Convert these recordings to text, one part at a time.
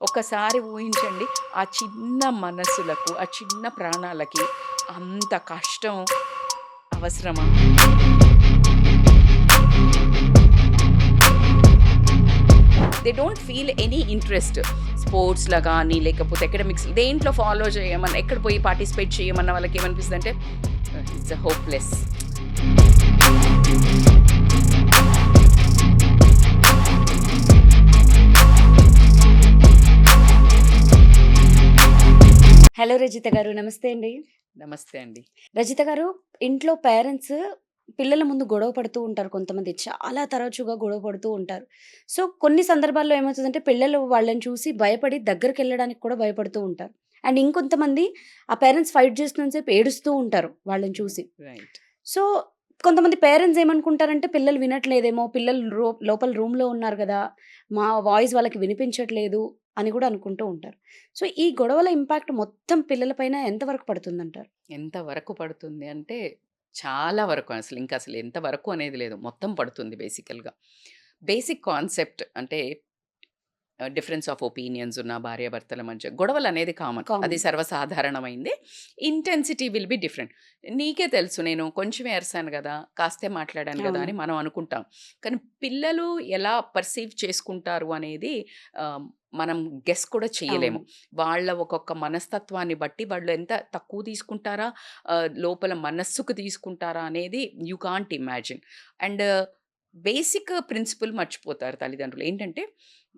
ఒకసారి ఊహించండి ఆ చిన్న మనసులకు ఆ చిన్న ప్రాణాలకి అంత కష్టం అవసరమా? They don't feel any interest. స్పోర్ట్స్‌లో కానీ లేకపోతే అకాడమిక్స్ దేంట్లో ఫాలో చేయమన్నా, ఎక్కడ పోయి పార్టిసిపేట్ చేయమన్న వాళ్ళకి ఏమనిపిస్తుంది అంటే it's a hopeless. Hello Rajitha గారు. నమస్తే అండి. నమస్తే అండి. రజిత గారు, ఇంట్లో పేరెంట్స్ పిల్లల ముందు గొడవ పడుతూ ఉంటారు కొంతమంది. చాలా తరచుగా గొడవ పడుతూ ఉంటారు. సో, కొన్ని సందర్భాల్లో ఏమవుతదంటే పిల్లలు వాళ్ళని చూసి భయపడి దగ్గరికెళ్ళడానికి కూడా భయపడుతూ ఉంటారు. అండ్ ఇంకొంతమంది ఆ పేరెంట్స్ ఫైట్ చేస్తున్నంత సేపు ఏడుస్తూ ఉంటారు వాళ్ళని చూసి. రైట్. సో, కొంతమంది పేరెంట్స్ ఏమనుకుంటారంటే పిల్లలు వినట్లేదేమో, పిల్లలు రో లోపల రూమ్‌లో ఉన్నారు కదా మా వాయిస్ వాళ్ళకి వినిపించట్లేదు అని కూడా అనుకుంటూ ఉంటారు. సో, ఈ గొడవల ఇంపాక్ట్ మొత్తం పిల్లలపైన ఎంతవరకు పడుతుంది అంటారు పడుతుందంటారు? ఎంత వరకు పడుతుంది అంటే, చాలా వరకు అసలు ఇంకా అసలు ఎంత వరకు అనేది లేదు. మొత్తం పడుతుంది బేసికల్‌గా. బేసిక్ కాన్సెప్ట్ అంటే డిఫరెన్స్ ఆఫ్ ఒపీనియన్స్ ఉన్న భార్యాభర్తల మధ్య గొడవలనేది కామన్. అది. సర్వసాధారణమైందే. Intensity will be different. నీకే తెలుసు నేను కొంచెమే అరిసాను గదా! కాస్తే మాట్లాడాను గదా! అని. మనం అనుకుంటాం. కానీ పిల్లలు ఎలా పర్సీవ్ చేసుకుంటారు అనేది మనం గెస్ కూడా చేయలేము. వాళ్ళ ఒక్కొక్క మనస్తత్వాన్ని బట్టి వాళ్ళు ఎంత తక్కువ తీసుకుంటారా, లోపల మనస్సుకు తీసుకుంటారా అనేది you can't imagine. And basic principle మర్చిపోతారు తల్లిదండ్రులు. ఏంటంటే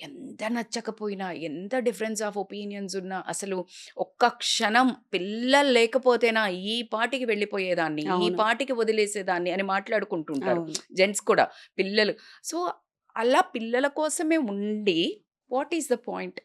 ఎంత నచ్చకపోయినా, ఎంత డిఫరెన్స్ ఆఫ్ ఒపీనియన్స్ ఉన్నా అసలు ఒక్క క్షణం పిల్లలు లేకపోతేనా ఈ పాటికి వెళ్ళిపోయేదాన్ని, ఈ. పాటికి వదిలేసేదాన్ని అని మాట్లాడుకుంటుంటారు. జెంట్స్ కూడా పిల్లలు. సో, అలా పిల్లల కోసమే ఉండి వాట్ ఈస్ ద పాయింట్?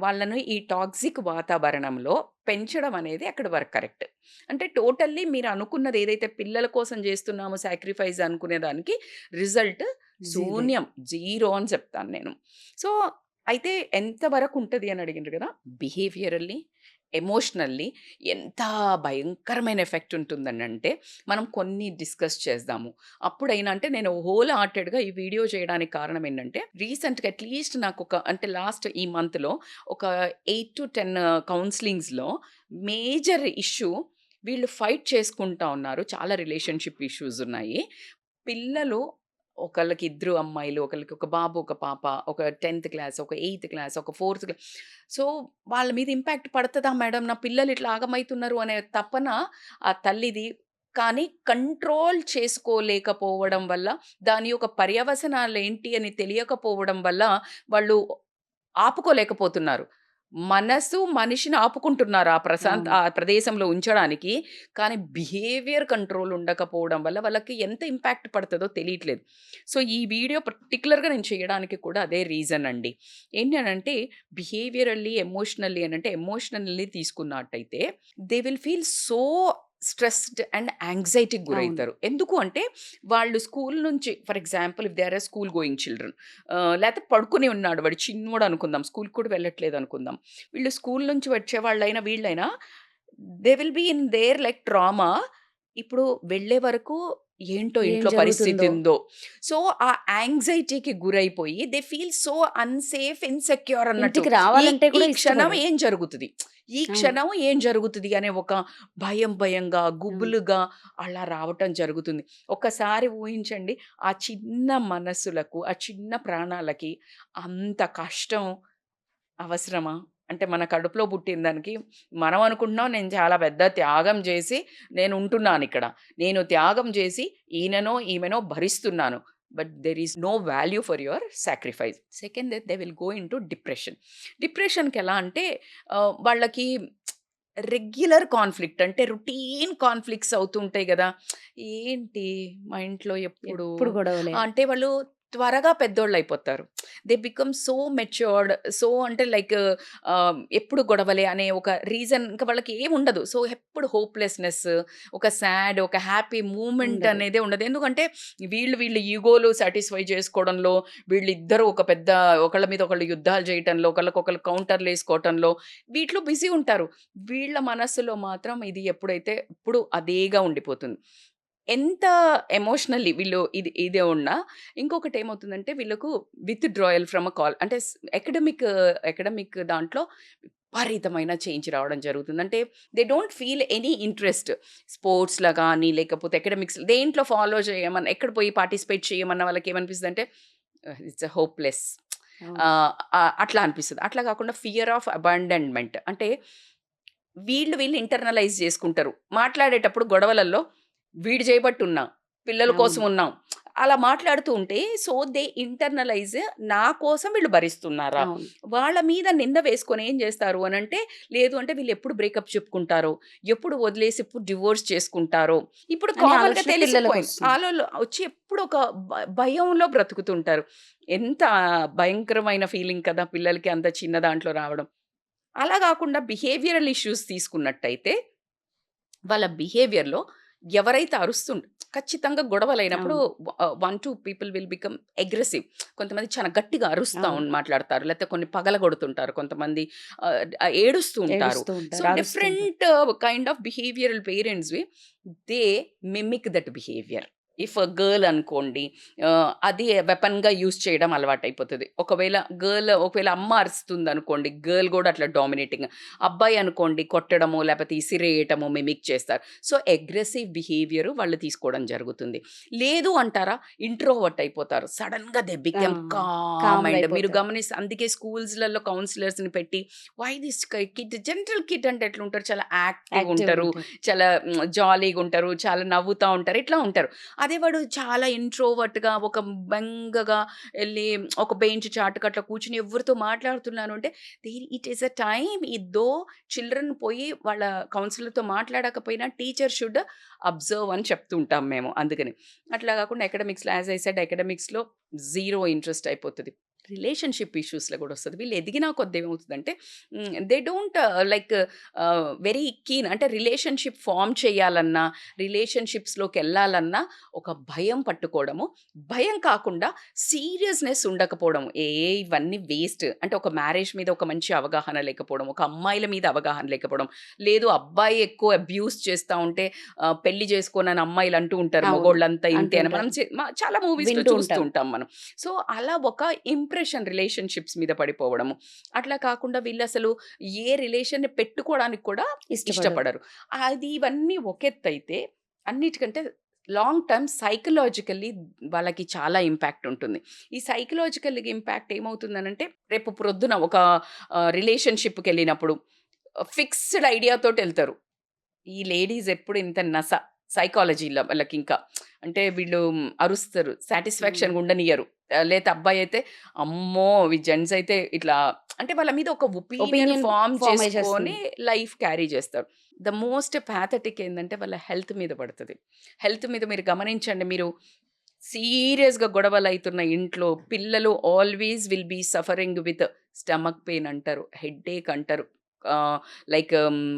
వాళ్ళను ఈ టాక్సిక్ వాతావరణంలో పెంచడం అనేది అక్కడి వరకు కరెక్ట్. అంటే టోటల్లీ మీరు అనుకున్నది ఏదైతే పిల్లల కోసం చేస్తున్నామో సాక్రిఫైస్ అనుకునే దానికి రిజల్ట్. శూన్యం. జీరో అని చెప్తాను నేను. సో, అయితే ఎంతవరకు ఉంటుంది అని అడిగిండ్రు కదా బిహేవియరల్లీ, ఎమోషనల్లీ ఎంత భయంకరమైన ఎఫెక్ట్ ఉంటుందని అంటే మనం కొన్ని డిస్కస్ చేద్దాము. అప్పుడైనా అంటే నేను హోల్ హార్టెడ్‌గా ఈ వీడియో చేయడానికి కారణం ఏంటంటే, రీసెంట్‌గా అట్‌లీస్ట్ నాకు ఒక అంటే లాస్ట్ ఈ మంత్‌లో ఒక ఎయిట్ టు టెన్ కౌన్సిలింగ్స్లో మేజర్ ఇష్యూ వీళ్ళు ఫైట్ చేసుకుంటా ఉన్నారు. చాలా రిలేషన్‌షిప్ ఇష్యూస్ ఉన్నాయి. పిల్లలు ఒకళ్ళకి ఇద్దరు అమ్మాయిలు, ఒకళ్ళకి ఒక బాబు, ఒక పాప, ఒక 10థ్ క్లాస్, ఒక ఎయిత్ క్లాస్, ఒక ఫోర్త్ క్లాస్. సో, వాళ్ళ మీద ఇంపాక్ట్ పడుతుందా మేడం? నా పిల్లలు ఇట్లా ఆగమైతున్నారు అనే తపన ఆ తల్లిది. కానీ కంట్రోల్ చేసుకోలేకపోవడం వల్ల, దాని యొక్క పర్యవసనాలు ఏంటి అని తెలియకపోవడం వల్ల వాళ్ళు ఆపుకోలేకపోతున్నారు. మనసు మనిషిని ఆపుకుంటున్నారు ఆ ప్రశాంత్. ఆ ప్రదేశంలో ఉంచడానికి. కానీ బిహేవియర్ కంట్రోల్ ఉండకపోవడం వల్ల వాళ్ళకి ఎంత ఇంపాక్ట్ పడతదో తెలియట్లేదు. సో, ఈ వీడియో పర్టిక్యులర్‌గా నేను చేయడానికి కూడా అదే రీజన్ అండి. ఏంటి అనంటే బిహేవియరల్లీ, ఎమోషనల్లీ అనంటే ఎమోషనల్లీ తీసుకున్నట్టయితే they will feel so stressed and యాంగ్జైటీకి. గురైతారు. ఎందుకు అంటే వాళ్ళు స్కూల్ నుంచి for example if they are school going children లేతే పడుకొని ఉన్నాడు వాడు చిన్నోడు అనుకుందాం. స్కూల్‌కి కూడా వెళ్ళట్లేదు అనుకుందాం. వీళ్ళు స్కూల్ నుంచి వచ్చేవాళ్ళైనా వీళ్ళైనా they will be in there like trauma. ఇప్పుడు వెళ్ళే వరకు ఏంటో ఇంట్లో పరిస్థితి? ఉందో. సో, ఆ యాంగ్జైటీకి గురైపోయి they feel so unsafe, insecure అన్నట్టు. రావాలంటే ఈ క్షణం. ఏం జరుగుతది? ఈ. క్షణం ఏం జరుగుతది అనే ఒక భయం భయంగా. గుబులుగా అలా రావటం జరుగుతుంది. ఒక్కసారి ఊహించండి ఆ చిన్న మనస్సులకు, ఆ చిన్న ప్రాణాలకి అంత కష్టం అవసరమా? అంటే మన కడుపులో పుట్టిన దానికి మనం అనుకుంటున్నాం నేను చాలా పెద్ద త్యాగం చేసి నేను ఉంటున్నానిక్కడ. నేను త్యాగం చేసి ఈయననో, ఈమెనో భరిస్తున్నాను. But there is no value for your sacrifice. Second they will go into depression. డిప్రెషన్‌కి ఎలా అంటే వాళ్ళకి రెగ్యులర్ కాన్‌ఫ్లిక్ట్ అంటే రొటీన్ కాన్‌ఫ్లిక్ట్స్ అవుతుంటాయి గదా! ఏంటి మా ఇంట్లో ఎప్పుడు. అంటే వాళ్ళు త్వరగా పెద్దోళ్ళయిపోతారు. They become so matured. So అంటే లైక్ ఆహ్, ఎప్పుడు గొడవలే అనే ఒక రీజన్ ఇంక వాళ్ళకి ఏముండదు. సో, ఎప్పుడు హోప్‌లెస్‌నెస్, ఒక సాడ్, ఒక హ్యాపీ మూమెంట్ ఉండదు. అనేదే ఉండదు. ఎందుకంటే వీళ్ళు వీళ్ళు ఈగోలు సాటిస్ఫై చేసుకోవడంలో, వీళ్ళిద్దరూ ఒక పెద్ద ఒకళ్ళ మీద ఒకళ్ళు యుద్ధాలు చేయటంలో, ఒకళ్ళకొకళ్ళు కౌంటర్‌లేసుకోవటంలో వీటిలో బిజీ ఉంటారు. వీళ్ళ మనస్సులో మాత్రం ఇది ఎప్పుడైతే ఎప్పుడు అదేగా ఉండిపోతుంది. ఎంత ఎమోషనల్లీ వీళ్ళు ఇది ఇదే ఉన్నా ఇంకొకటి ఏమవుతుందంటే వీళ్ళకు withdrawal from a call అంటే అకాడమిక్ అకాడమిక్ దాంట్లో విపరీతమైన చేంజ్ రావడం జరుగుతుంది. అంటే they don't feel any interest స్పోర్ట్స్లో కానీ లేకపోతే అకాడమిక్స్ దేంట్లో ఫాలో చేయమని ఎక్కడ పోయి పార్టిసిపేట్ చేయమన్న వాళ్ళకి ఏమనిపిస్తుంది అంటే ఇట్స్ హోప్లెస్ అట్లా అనిపిస్తుంది. అట్లా కాకుండా ఫియర్ ఆఫ్ అబాండన్మెంట్ అంటే వీళ్ళు వీళ్ళు ఇంటర్నలైజ్ చేసుకుంటారు. మాట్లాడేటప్పుడు గొడవలలో వీడు చేయబట్టి ఉన్నాం పిల్లల కోసం. ఉన్నాం. అలా మాట్లాడుతూ ఉంటే సో దే ఇంటర్నలైజ్ నా కోసం వీళ్ళు భరిస్తున్నారా. వాళ్ళ మీద నింద వేసుకొని ఏం చేస్తారు అని అంటే లేదు అంటే వీళ్ళు ఎప్పుడు బ్రేకప్ చెప్పుకుంటారో ఎప్పుడు వదిలేసి ఎప్పుడు డివోర్స్ చేసుకుంటారో ఇప్పుడు అనే కామన్గా ఆలోచన తెలిసిపోయింది. వచ్చి ఎప్పుడు ఒక భయంలో బ్రతుకుతుంటారు. ఎంత భయంకరమైన ఫీలింగ్ కదా పిల్లలకి అంత చిన్న దాంట్లో రావడం. అలా కాకుండా బిహేవియరల్ ఇష్యూస్ తీసుకున్నట్టయితే వాళ్ళ బిహేవియర్లో ఎవరైతే అరుస్తుండ ఖచ్చితంగా గొడవలు అయినప్పుడు one two people will become aggressive. కొంతమంది చాలా గట్టిగా అరుస్తూ మాట్లాడతారు. లేకపోతే కొన్ని పగల కొడుతుంటారు కొంతమంది ఏడుస్తూ ఉంటారు. So. Different kind of behavioural parents we they mimic that behaviour. If girl అనుకోండి అది వెపన్గా యూస్ చేయడం అలవాటు అయిపోతుంది. ఒకవేళ గర్ల్ ఒకవేళ అమ్మ అరుస్తుంది అనుకోండి గర్ల్ కూడా అట్లా డామినేటింగ్ అబ్బాయి అనుకోండి కొట్టడము లేకపోతే ఇసిరేయటము మిమిక్ చేస్తారు. సో అగ్రెసివ్ బిహేవియర్ వాళ్ళు తీసుకోవడం జరుగుతుంది. లేదు అంటారా ఇంట్రోవర్ట్ అయిపోతారు. సడన్గా దే బికమ్ కామ్ అండ్ మీరు. గమనిస్తే అందుకే స్కూల్స్లలో కౌన్సిలర్స్ని పెట్టి why this kid general kid అంటే ఎట్లా ఉంటారు? చాలా యాక్టివ్ ఉంటారు. చాలా జాలీగా ఉంటారు చాలా నవ్వుతూ ఉంటారు ఇట్లా ఉంటారు. అదే వాడు చాలా ఇంట్రోవర్ట్గా ఒక బెంగగా వెళ్ళి ఒక బెంచ్ చాటుకు అట్లా కూర్చుని ఎవరితో మాట్లాడుతున్నాను అంటే ఇట్ ఈస్ అ టైం ఇద్దో చిల్డ్రన్ పోయి వాళ్ళ కౌన్సిలర్తో మాట్లాడకపోయినా టీచర్ షుడ్ అబ్జర్వ్ అని చెప్తుంటాం మేము అందుకని. అట్లా కాకుండా అకాడమిక్స్లో యాజ్ ఐ సెడ్ అకాడమిక్స్లో జీరో ఇంట్రెస్ట్ అయిపోతుంది. రిలేషన్షిప్ ఇష్యూస్లో కూడా వస్తుంది. వీళ్ళు ఎదిగినా కొద్ది ఏమవుతుందంటే they don't like very keen అంటే రిలేషన్షిప్ ఫామ్ చేయాలన్నా రిలేషన్షిప్స్లోకి వెళ్ళాలన్నా ఒక భయం పట్టుకోవడము. భయం కాకుండా సీరియస్నెస్ ఉండకపోవడం ఏ ఇవన్నీ వేస్ట్. అంటే ఒక మ్యారేజ్ మీద ఒక మంచి అవగాహన లేకపోవడం ఒక అమ్మాయిల మీద అవగాహన లేకపోవడం. లేదు అబ్బాయి ఎక్కువ అబ్యూస్ చేస్తూ ఉంటే పెళ్ళి చేసుకోనని అమ్మాయిలు అంటూ ఉంటారు. మగోళ్ళంతా ఇంతే అని. మనం చాలా మూవీస్ చూస్తూ ఉంటాం. మనం. సో అలా ఒక ఇంప్రెషన్ రిలేషన్షిప్స్ మీద పడిపోవడము. అట్లా కాకుండా వీళ్ళు అసలు ఏ రిలేషన్ పెట్టుకోవడానికి కూడా ఇష్టపడరు. ఇష్టపడరు. అది ఇవన్నీ ఒకెత్తైతే అన్నిటికంటే లాంగ్ టర్మ్ సైకలాజికల్లీ వాళ్ళకి చాలా ఇంపాక్ట్ ఉంటుంది. ఈ సైకలాజికల్ ఇంపాక్ట్ ఏమవుతుందనంటే రేపు ప్రొద్దున ఒక రిలేషన్షిప్కి వెళ్ళినప్పుడు ఫిక్స్డ్ ఐడియాతో వెళ్తారు ఈ లేడీస్ ఎప్పుడు ఇంత నస సైకాలజీలో వాళ్ళకి ఇంకా. అంటే వీళ్ళు అరుస్తారు సాటిస్ఫాక్షన్ ఉండనియరు లేదా అబ్బాయి అయితే అమ్మో! ఈ జెంట్స్ అయితే ఇట్లా అంటే వాళ్ళ మీద ఒక ఒపీనియన్ ఫామ్ చేసుకొని లైఫ్ క్యారీ చేస్తారు. ద మోస్ట్ ప్యాథటిక్ ఏంటంటే వాళ్ళ హెల్త్ మీద పడుతుంది. హెల్త్ మీద మీరు గమనించండి మీరు సీరియస్గా గొడవలు అవుతున్న ఇంట్లో పిల్లలు always will be suffering with stomach pain అంటారు హెడ్ ఏక్ అంటారు. లైక్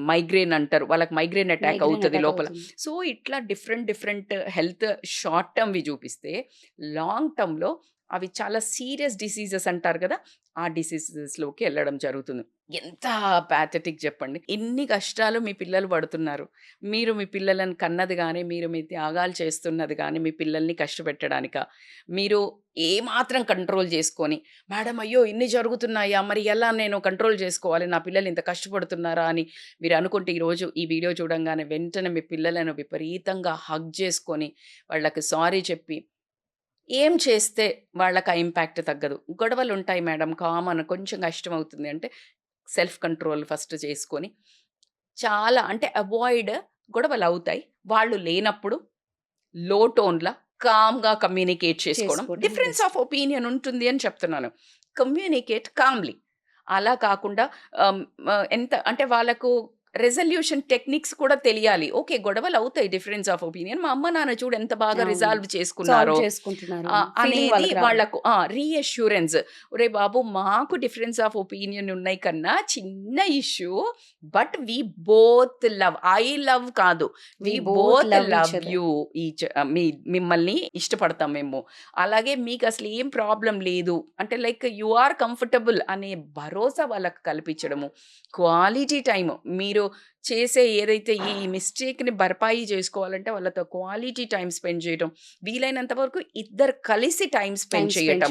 మైగ్రేన్ అంటారు వాళ్ళకి మైగ్రేన్ అటాక్ అవుతుంది లోపల. సో ఇట్లా డిఫరెంట్ డిఫరెంట్ హెల్త్ షార్ట్ టర్మ్వి చూపిస్తే లాంగ్ టర్మ్లో అవి చాలా సీరియస్ డిసీజెస్ అంటారు కదా ఆ డిసీజెస్లోకి వెళ్ళడం జరుగుతుంది. ఎంత ప్యాథటిక్ చెప్పండి. ఎన్ని కష్టాలు మీ పిల్లలు పడుతున్నారు. మీరు మీ పిల్లలను కన్నది కానీ మీరు మీ త్యాగాలు చేస్తున్నది కానీ మీ పిల్లల్ని కష్టపెట్టడానిక మీరు ఏమాత్రం కంట్రోల్ చేసుకొని మేడం అయ్యో ఇన్ని జరుగుతున్నాయా? మరి ఎలా నేను కంట్రోల్ చేసుకోవాలి? నా పిల్లలు ఇంత కష్టపడుతున్నారా? అని మీరు అనుకుంటే ఈరోజు ఈ వీడియో చూడంగానే వెంటనే మీ పిల్లలను విపరీతంగా హగ్ చేసుకొని వాళ్ళకి సారీ చెప్పి ఏం చేస్తే వాళ్ళకి ఆ ఇంపాక్ట్ తగ్గదు? గొడవలు ఉంటాయి మేడం కామన్ కొంచెం కష్టం అవుతుంది అంటే సెల్ఫ్ కంట్రోల్ ఫస్ట్ చేసుకొని. చాలా అంటే అవాయిడ్ గొడవలు అవుతాయి వాళ్ళు లేనప్పుడు లో టోన్లా కామ్గా కమ్యూనికేట్ చేసుకోవడం. డిఫరెన్స్. ఆఫ్ ఒపీనియన్ ఉంటుంది అని చెప్తున్నాను. Communicate calmly. అలా కాకుండా ఎంత అంటే వాళ్ళకు రెజల్యూషన్ టెక్నిక్స్ కూడా తెలియాలి. ఓకే గొడవలు అవుతాయి డిఫరెన్స్ ఆఫ్ ఒపీనియన్ మా అమ్మ నాన్న చూడు ఎంత బాగా. రిజాల్వ్ చేసుకున్నారో. అనేది వాళ్ళకి రీఅష్యూరెన్స్ ఒరే బాబు మాకు డిఫరెన్స్ ఆఫ్ ఒపీనియన్ ఉన్నాయి కన్నా చిన్న issue but we both love I love కాదు. We both love. You each మీ మిమ్మల్ని ఇష్టపడతాం మేము. అలాగే మీకు అసలు ఏం ప్రాబ్లం లేదు. అంటే లైక్ యు ఆర్ కంఫర్టబుల్ అనే భరోసా వాళ్ళకి కల్పించడము. క్వాలిటీ టైం మీరు మీరు చేసే ఏదైతే ఈ మిస్టేక్‌ని భర్పాయి చేసుకోవాలంటే వాళ్ళతో క్వాలిటీ టైమ్ స్పెండ్ చేయటం. వీలైనంత వరకు ఇద్దరు కలిసి టైమ్ స్పెండ్. చేయడం.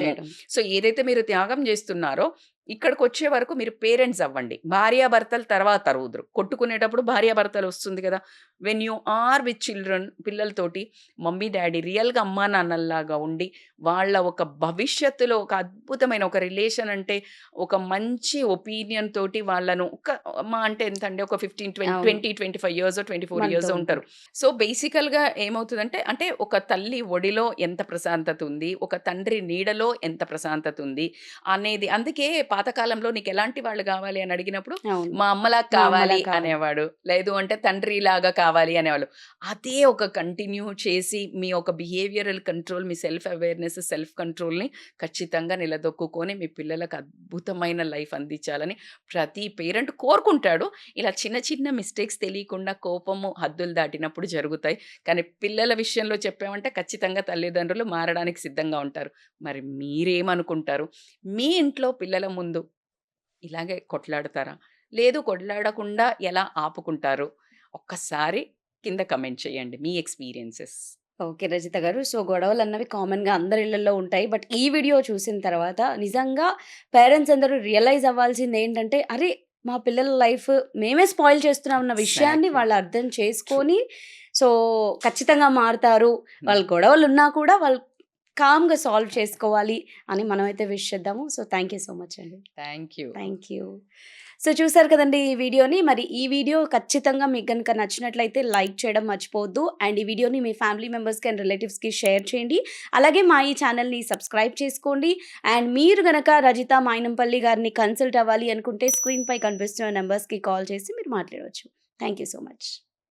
సో, ఏదైతే మీరు త్యాగం చేస్తున్నారో ఇక్కడికొచ్చే వరకు మీరు పేరెంట్స్ అవ్వండి. భార్యాభర్తలు తర్వాత అరువుదురు. కొట్టుకునేటప్పుడు భార్యాభర్తలు వస్తుంది కదా! When you are with children పిల్లలతోటి మమ్మీ, డ్యాడీ రియల్‌గా అమ్మా, నాన్నల్లాగా ఉండి వాళ్ళ ఒక భవిష్యత్తులో ఒక అద్భుతమైన ఒక రిలేషన్ అంటే ఒక మంచి ఒపీనియన్ తోటి వాళ్ళను ఒక మా అంటే ఎంతండి ఒక 15, 20, అవును. 20, 25 ఇయర్సో, 24 మనతో ఇయర్సో ఉంటారు. ఉంటారు. సో, బేసికల్‌గా ఏమవుతదంటే అంటే ఒక తల్లి ఒడిలో ఎంత ప్రశాంతత ఉంది, ఒక తండ్రి నీడలో ఎంత ప్రశాంతత ఉంది అనేది అందుకే పాతకాలంలో నీకెలాంటి వాళ్ళు కావాలి అని అడిగినప్పుడు. మా అమ్మలా కావాలి. అనేవాడు. లేదు అంటే తండ్రిలాగా కావాలి అనేవాళ్ళు. అదే ఒక కంటిన్యూ చేసి మీ యొక్క బిహేవియరల్ కంట్రోల్, మీ సెల్ఫ్ అవేర్‌నెస్, సెల్ఫ్ కంట్రోల్‌ని ఖచ్చితంగా నిలదొక్కుకొని మీ పిల్లలకు అద్భుతమైన లైఫ్ అందించాలని ప్రతి పేరెంట్ కోరుకుంటాడు. ఇలా చిన్న చిన్న మిస్టేక్స్ తెలియకుండా కోపము హద్దులు దాటినప్పుడు జరుగుతాయి. కానీ పిల్లల విషయంలో చెప్పామంటే ఖచ్చితంగా తల్లిదండ్రులు మారడానికి సిద్ధంగా ఉంటారు. మరి మీరేమనుకుంటారు? మీ ఇంట్లో పిల్లల ముందు ఇలాగే కొట్లాడతారా? లేదు కొట్లాడకుండా ఎలా ఆపుకుంటారు? ఒక్కసారి కింద కమెంట్ చేయండి మీ ఎక్స్‌పీరియన్సెస్. ఓకే. రజిత గారు. సో, గొడవలన్నవి కామన్‌గా అందరి ఇళ్ళల్లో ఉంటాయి. బట్ ఈ వీడియో చూసిన తర్వాత నిజంగా పేరెంట్స్ అందరూ రియలైజ్ అవ్వాల్సిందేంటంటే, అరే! మా పిల్లల లైఫ్ మేమే స్పాయిల్ చేస్తున్నాం అన్న విషయాన్ని. వాళ్ళు అర్థం. చేసుకొని సో, ఖచ్చితంగా మారతారు. వాళ్ళ గొడవలున్నా కూడా వాళ్ళు కామ్‌గా సాల్వ్ చేసుకోవాలి అని మనమైతే విష్ చేద్దాము. So, thank you so much అండి. Thank you. Thank you. So, చూసారు కదండీ ఈ వీడియోని. మరి ఈ వీడియో ఖచ్చితంగా మీకు గనుక నచ్చినట్లయితే లైక్ చేయడం మర్చిపోవద్దు. అండ్ ఈ వీడియోని మీ ఫ్యామిలీ మెంబర్స్‌కి అండ్ రిలేటివ్స్‌కి షేర్ చేయండి. అలాగే మా ఈ ఛానెల్‌ని సబ్స్క్రైబ్ చేసుకోండి. అండ్ మీరు గనక రజిత మైనంపల్లి గారిని కన్సల్ట్ అవ్వాలి అనుకుంటే స్క్రీన్‌పై కనిపిస్తున్న నంబర్స్‌కి కాల్ చేసి మీరు మాట్లాడవచ్చు. You so much.